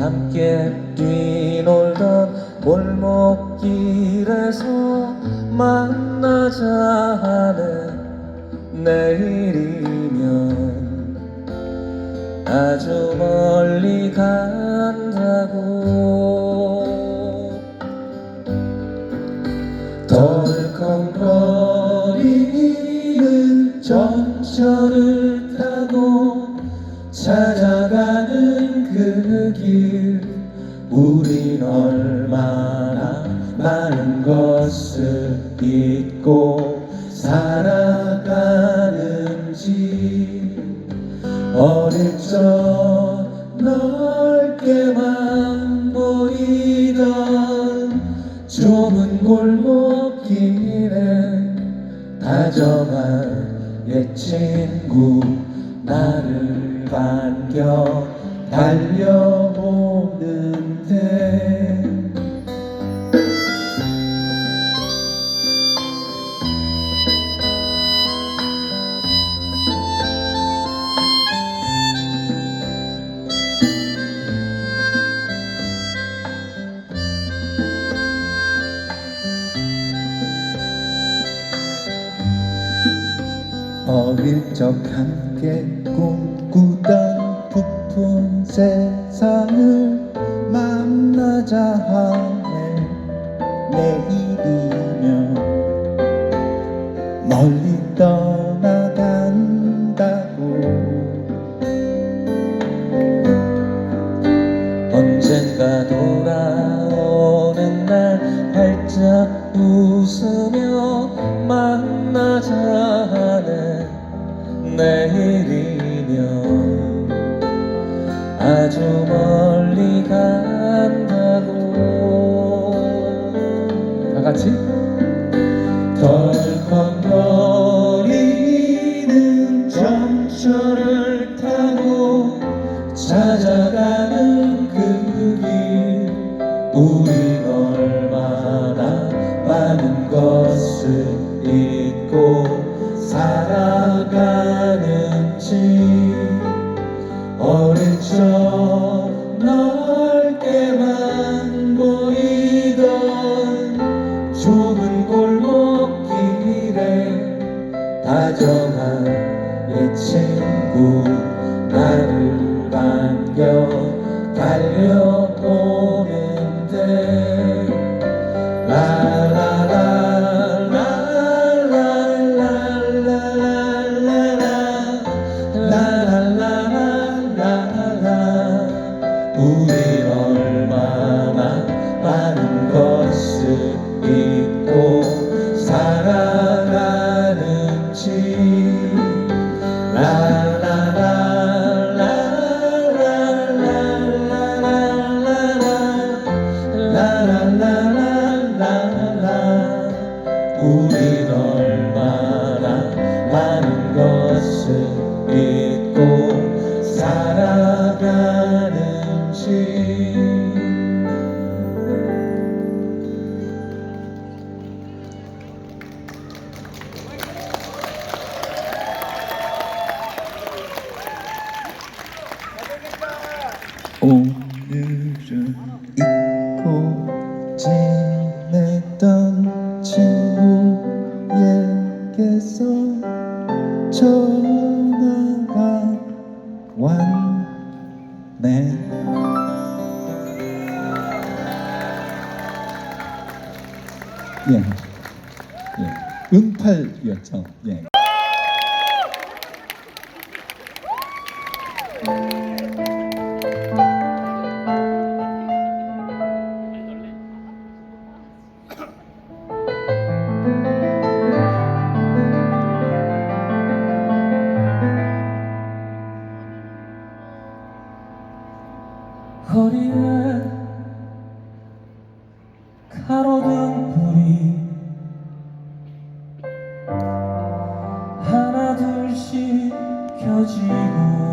함께 뛰놀던 골목길에서 만나자 하네. 내일이면 아주 멀리 간다고. 덜컹거리는 전철을 타고 찾아가는 그길. 당신 얼마나 많은 것을 잊고 살아가는지. 어릴 적 넓게만 보이던 좁은 골목길에 다정한 옛 친구 나를 반겨 달려 세상을 만나자 하네. 내일이면 멀리 떠 um e 켜지고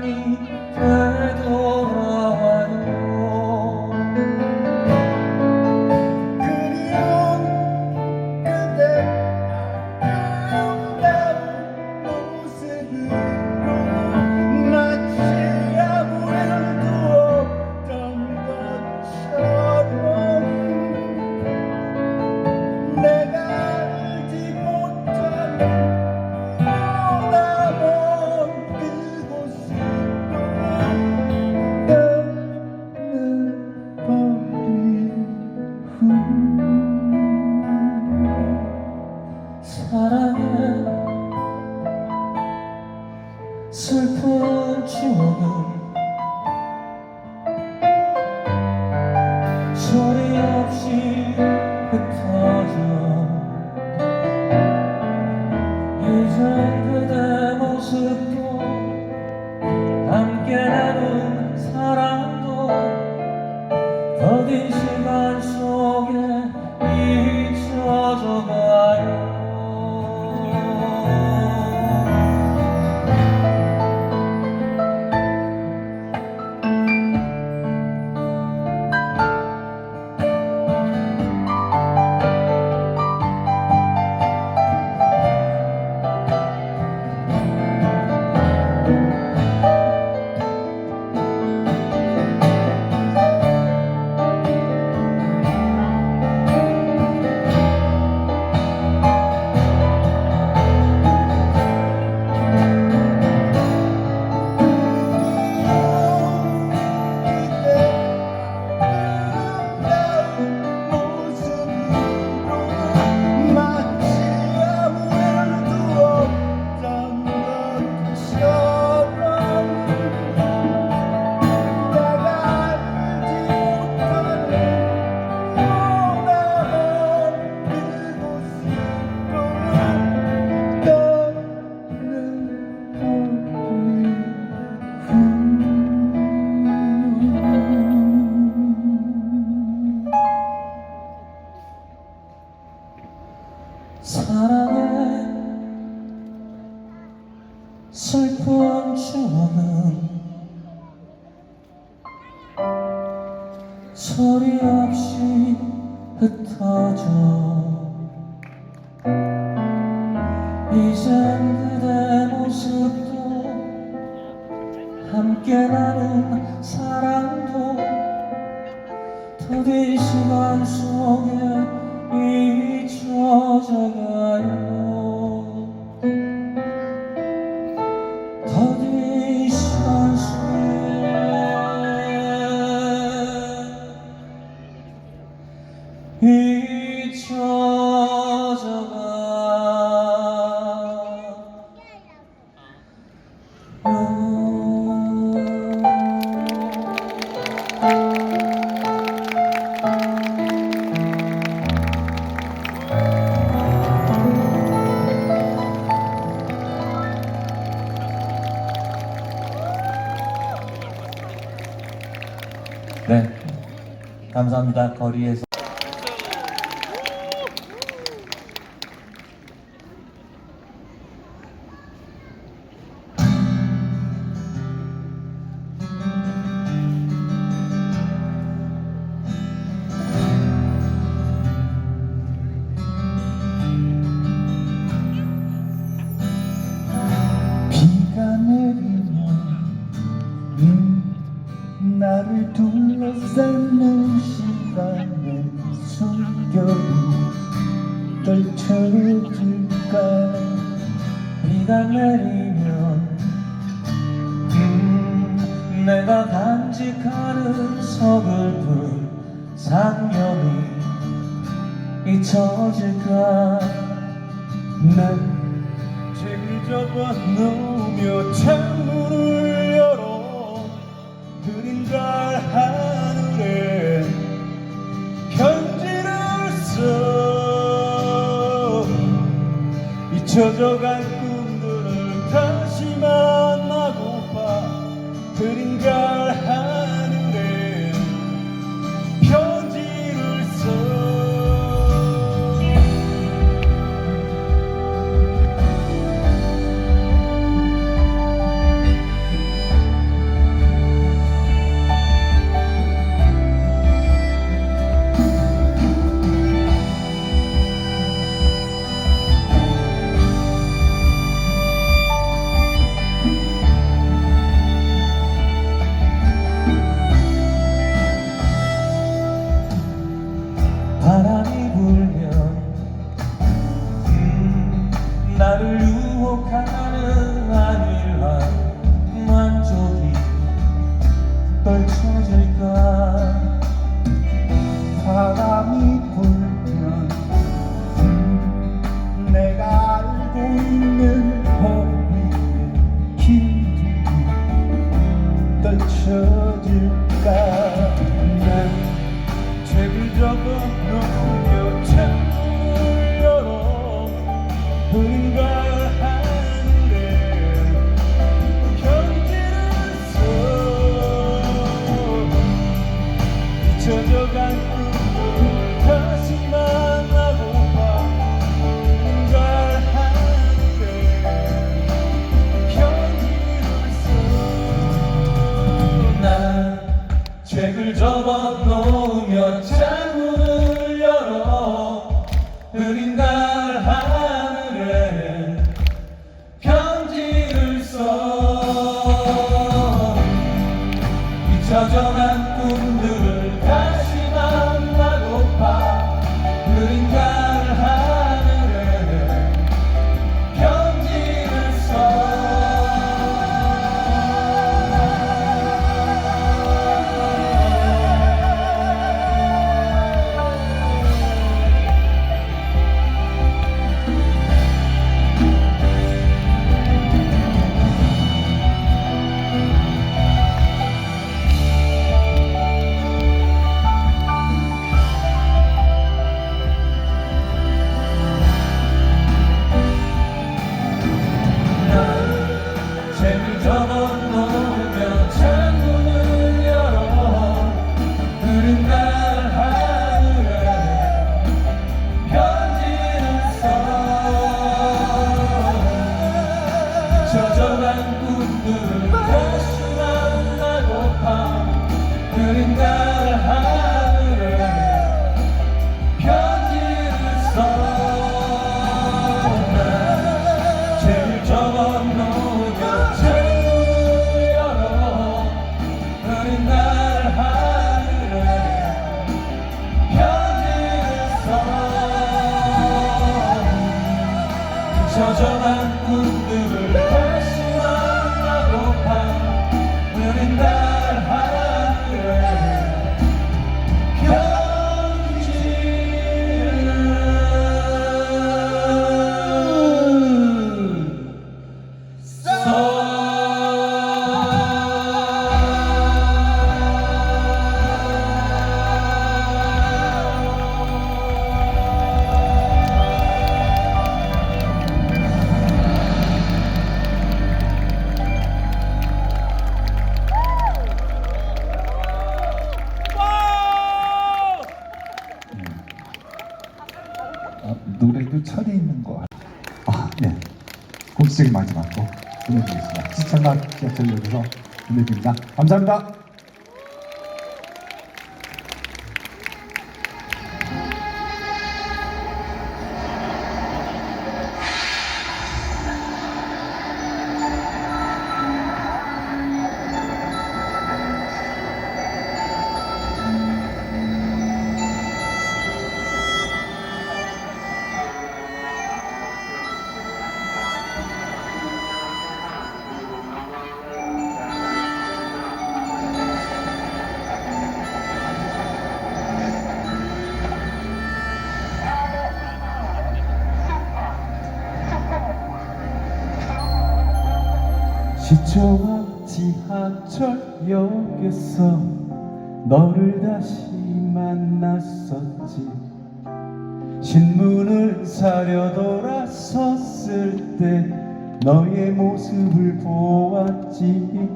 눈 రంజాన్ దా కోరియస్ 다시 만나고파 그린가 Coba. 젖어난 꿈들을 아, 노래도 철이 있는 거 아, 네. 공식적인 마지막으로 보내드리겠습니다. 시청자 기억철역에서 보내드립니다. 감사합니다. 지쳐온 지하철역에서 너를 다시 만났었지. 신문을 사려 돌아섰을 때 너의 모습을 보았지.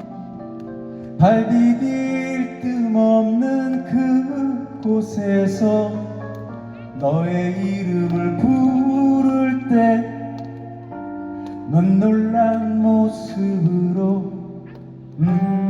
발디딜 뜸 없는 그곳에서 너의 이름을 부를 때 눈 놀란 모습으로 음.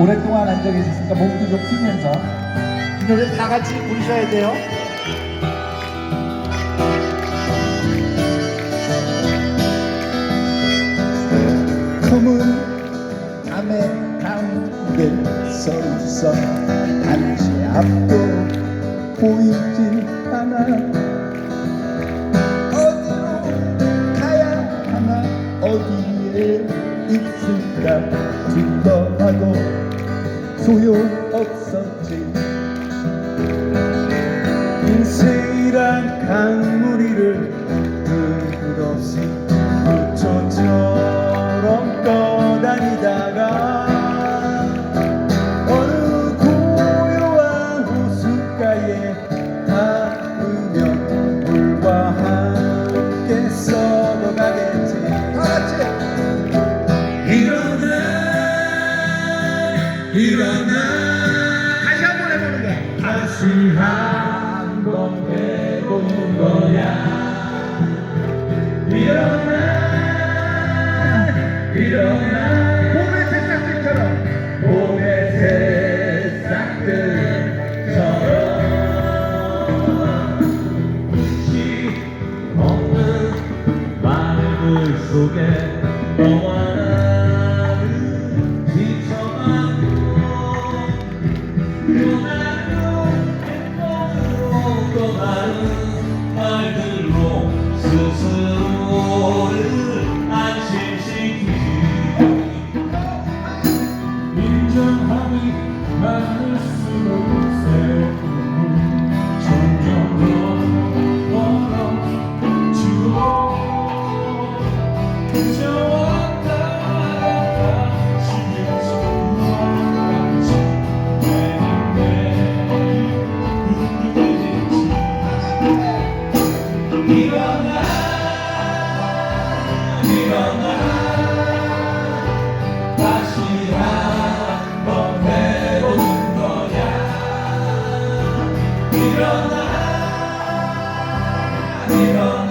오랫동안 앉아 계셨으니까 몸도 좀 뛰면서 이 노래 다 같이 부르셔야 돼요. 검은 밤의 가운데 서 있어 당시 앞도 보이질 않아 my 你